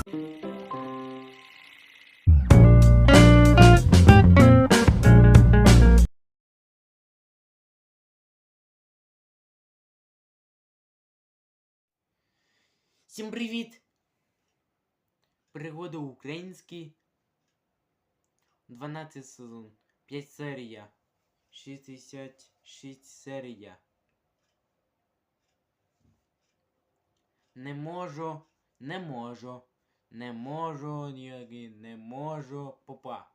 Всім привіт! Пригоди українські 12 сезон 5 серія 66 серія. Не можу, не можу не можу, ніякі, не можу, попа.